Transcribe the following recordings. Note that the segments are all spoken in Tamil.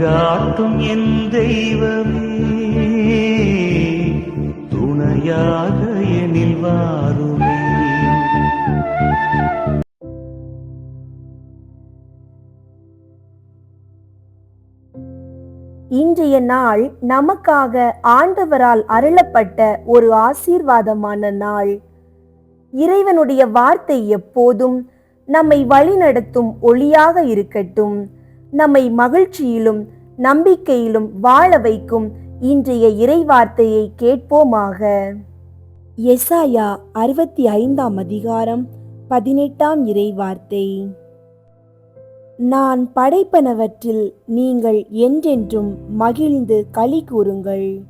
வழிகாட்டும் என் தெய்வமே துணையாக எனில் வாருமே. இன்றைய நாள் நமக்காக ஆண்டவரால் அருளப்பட்ட ஒரு ஆசீர்வாதமான நாள். இறைவனுடைய வார்த்தை எப்போதும் நம்மை வழிநடத்தும் ஒளியாக இருக்கட்டும். நம்மை மகிழ்ச்சியிலும் நம்பிக்கையிலும் வாழ வைக்கும் இன்றைய இறைவார்த்தையை கேட்போமாக. எசாயா அறுபத்தி ஐந்தாம் அதிகாரம் பதினெட்டாம் இறைவார்த்தை. நான் படைப்பனவற்றில் நீங்கள் என்றென்றும் மகிழ்ந்து களி கூறுங்கள்.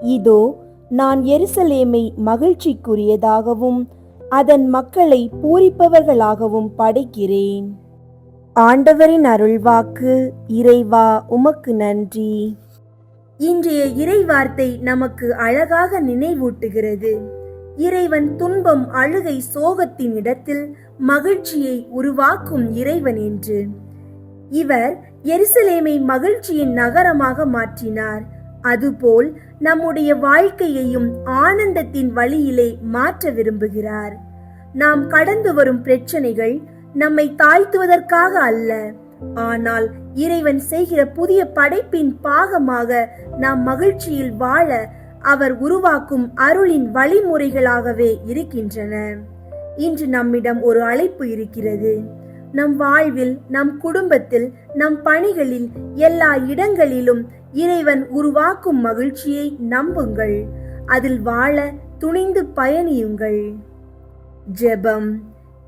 இதோ நான் எருசலேமை மகிழ்ச்சிக்குரியதாகவும் அதன் மக்களை பூரிப்பவர்களாகவும் படைக்கிறேன். ஆண்டவரின் அருள்வாக்கு இறைவா உமக்கு நன்றி. இன்றைய இறை வார்த்தை நமக்கு அழகாக நினைவூட்டுகிறது. இறைவன் துன்பம் அழுகை சோகத்தின் இடத்தில் மகிழ்ச்சியை உருவாக்கும் இறைவன் என்று. இவர் எருசலேமை மகிழ்ச்சியின் நகரமாக மாற்றினார். அதுபோல் நம்முடைய வாழ்க்கையையும் ஆனந்தத்தின் வழியிலே மாற்ற விரும்புகிறார். நாம் கடந்து வரும் பிரச்சனைகள் நம்மை தாழ்த்துவதற்காக அல்ல. ஆனால் இறைவன் செய்கிற புதிய படைப்பின் பாகமாக நாம் மகிழ்ச்சியில் வாழ அவர் உருவாக்கும் அருளின் வழிமுறைகளாகவே இருக்கின்றன. இன்று நம்மிடம் ஒரு அழைப்பு இருக்கிறது. நம் வாழ்வில் நம் குடும்பத்தில் நம் பணிகளில் எல்லா இடங்களிலும் இறைவன் உருவாக்கும் மகிழ்ச்சியை நம்புங்கள். அதில் வாழ துணிந்து பயணியுங்கள். ஜெபம்.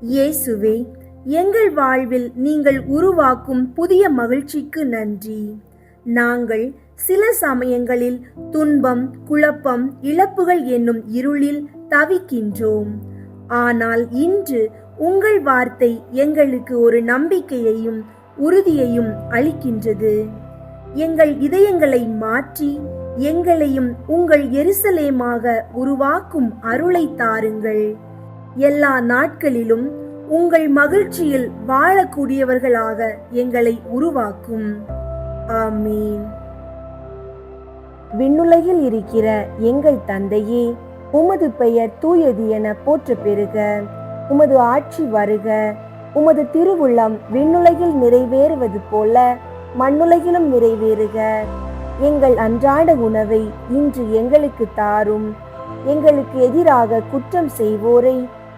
இயேசுவே எங்கள் வாழ்வில் நீங்கள் உருவாக்கும் புதிய மகிழ்ச்சிக்கு நன்றி. நாங்கள் சில சமயங்களில் துன்பம் குழப்பம் இழப்புகள் என்னும் இருளில் தவிக்கின்றோம். ஆனால் இன்று உங்கள் வார்த்தை எங்களுக்கு ஒரு நம்பிக்கையையும் உறுதியையும் அளிக்கின்றது. எங்கள் இதயங்களை மாற்றி எங்களையும் உங்கள் எருசலேமாக உருவாக்கும் அருளை தாருங்கள். எல்லா நாட்களிலும் உங்கள் மகிழ்ச்சியில் வாழக்கூடியவர்களாக எங்களை உருவாக்கும். ஆமீன். விண்ணுலகில் இருக்கிற எங்கள் தந்தையே உமது பெயர் தூயது என போற்ற பெறுக. உமது ஆட்சி வருக. உமது திருவுள்ளம் விண்ணுலகில் நிறைவேறுவது போல மண்ணுலகிலும் நிறைவேறுக. எங்கள் அன்றாட உணவை இன்று எங்களுக்கு தாரும். எங்களுக்கு எதிராக குற்றம் செய்வோரை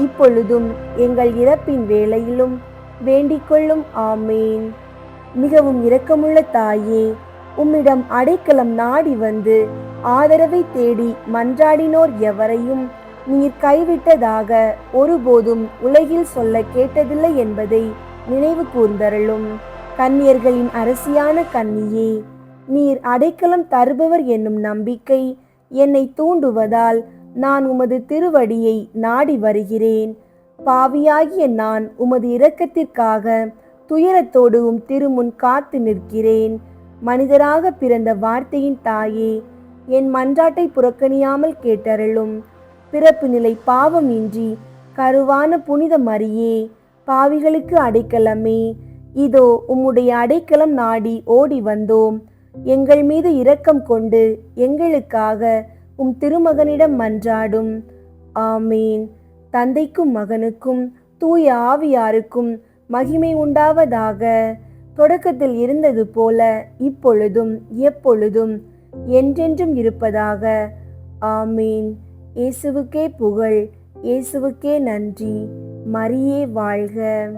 இப்பொழுதும் எங்கள் இறப்பின் வேளையிலும் வேண்டிக்கொள்ளும் ஆமேன். மிகவும் இரக்கமுள்ள தாயே உம்மிடம் அடைக்கலம் நாடி வந்து ஆதரவை தேடி மன்றாடினோர் எவரையும் நீர் கைவிட்டதாக ஒருபோதும் உலகில் சொல்ல கேட்டதில்லை என்பதை நினைவு கூர்ந்தருளும். கன்னியர்களின் அரசியான கன்னியே நீர் அடைக்கலம் தருபவர் என்னும் நம்பிக்கை என்னை தூண்டுவதால் நான் உமது திருவடியை நாடி வருகிறேன். பாவியாகிய நான் உமது இரக்கத்திற்காக துயரத்தோடு உம் திருமுன் காத்து நிற்கிறேன். மனிதராக பிறந்த வார்த்தையின் தாயே என் மன்றாட்டை புறக்கணியாமல் கேட்டருளும். பிறப்பு நிலை பாவம் இன்றி கருவான புனித மரியே பாவிகளுக்கு அடைக்கலமே. இதோ உம்முடைய அடைக்கலம் நாடி ஓடி வந்தோம். எங்கள் மீது இரக்கம் கொண்டு எங்களுக்காக உம் திருமகனிடம் மன்றாடும். ஆமீன். தந்தைக்கும் மகனுக்கும் தூய ஆவியாருக்கும் மகிமை உண்டாவதாக. தொடக்கத்தில் இருந்தது போல இப்பொழுதும் எப்பொழுதும் என்றென்றும் இருப்பதாக. ஆமீன். இயேசுவுக்கே புகழ் இயேசுவுக்கே நன்றி. மரியே வாழ்க.